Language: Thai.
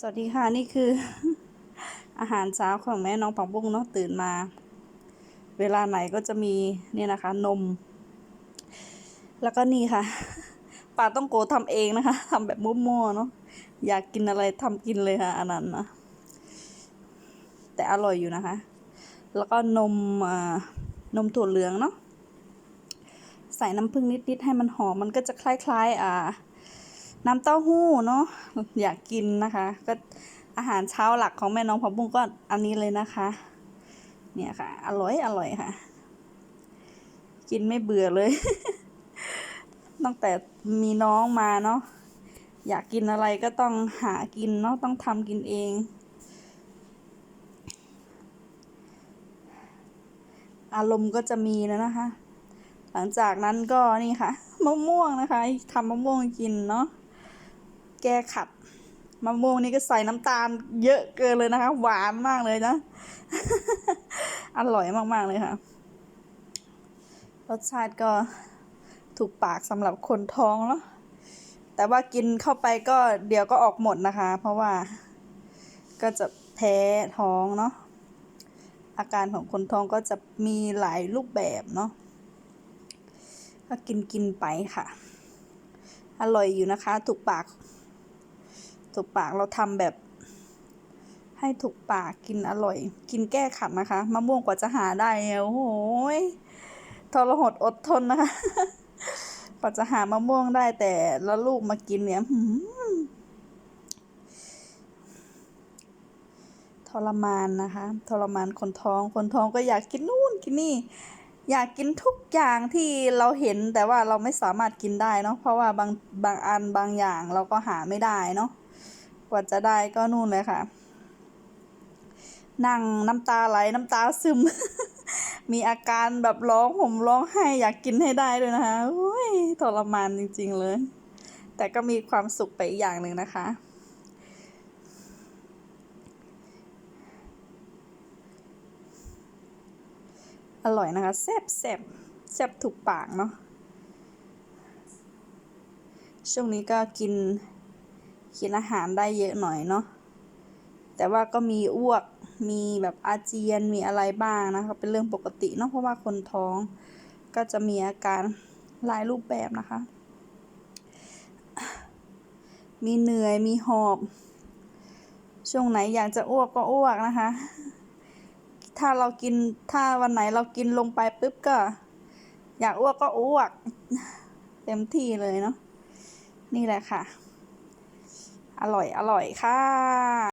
สวัสดีค่ะนี่คือ อาหารเช้าของแม่น้องปังบุ้งเนาะตื่นมา เวลาไหนก็จะมีเนี่ยนะคะ นม แล้วก็นี่ค่ะปลาต้องโกทำเองนะคะทำแบบมั่วๆเนาะอยากกินอะไรทำกินเลยค่ะอันนั้นนะแต่อร่อยอยู่นะคะ แล้วก็นมอ่านมถั่วเหลืองเนาะใส่น้ำผึ้งนิดๆให้มันหอมมันก็จะคล้ายๆ อ่า น้ำเต้าหู้เนาะอยากกินนะคะ ก็อาหารเช้าหลักของแม่น้องผักบุ้งก็อันนี้เลยนะคะ เนี่ยค่ะ อร่อยอร่อยค่ะ กินไม่เบื่อเลย ตั้งแต่มีน้องมาเนาะอยากกินอะไรก็ต้องหากินเนาะต้องทำกินเอง อารมณ์ก็จะมีแล้วนะคะ หลังจากนั้นก็นี่ค่ะมะม่วงนะคะทำมะม่วงกินเนาะ แก้ขัดมะม่วงนี่ก็ใส่น้ำตาลเยอะเกินเลยนะคะ หวานมากเลยนะ อร่อยมากๆเลยค่ะ รสชาติก็ถูกปากสำหรับคนท้องเนาะแต่ว่ากินเข้าไปก็เดี๋ยวก็ออกหมดนะคะ เพราะว่าก็จะแพ้ท้องเนาะอาการของคนท้องก็จะมีหลายรูปแบบเนาะก็กินกินไปค่ะ อร่อยอยู่นะคะ ถูกปาก ถูกปากเราทำแบบ ให้ถูกปากกินอร่อย กินแก้ขัดนะคะมะม่วงกว่าจะหาได้เนี่ยโอ้โหทรหดอดทนนะคะกว่าจะหามะม่วงได้แต่ละลูกมากินเนี่ยทรมานนะคะ ทรมานคนท้อง คนท้องก็อยากกินนู่นกินนี่ อยากกินทุกอย่างที่เราเห็นแต่ว่าเราไม่สามารถกินได้เนาะเพราะว่าบางบางอันบางอย่างเราก็หาไม่ได้เนาะกว่าจะได้ก็นู่นเลยค่ะ นั่งน้ำตาไหลน้ำตาซึม มีอาการแบบร้องห่มร้องไห้อยากกินให้ได้ด้วยนะคะโอ้ยทรมานจริง ๆ เลย แต่ก็มีความสุขไปอีกอย่างหนึ่งนะคะ อร่อยนะคะแซ่บแซ่บแซ่บถูกปากเนาะช่วงนี้ก็กินกินอาหารได้เยอะหน่อยเนาะแต่ว่าก็มีอ้วกมีแบบอาเจียนมีอะไรบ้างนะคะเป็นเรื่องปกติเนาะเพราะว่าคนท้องก็จะมีอาการหลายรูปแบบนะคะ มีเหนื่อยมีหอบ ช่วงไหนอยากจะอ้วกก็อ้วกนะคะ ถ้าเรากินถ้าวันไหนเรากินลงไปปุ๊บก็ อยากอ้วกก็อ้วก เต็มที่เลยเนาะนี่แหละค่ะ อร่อยอร่อยค่ะ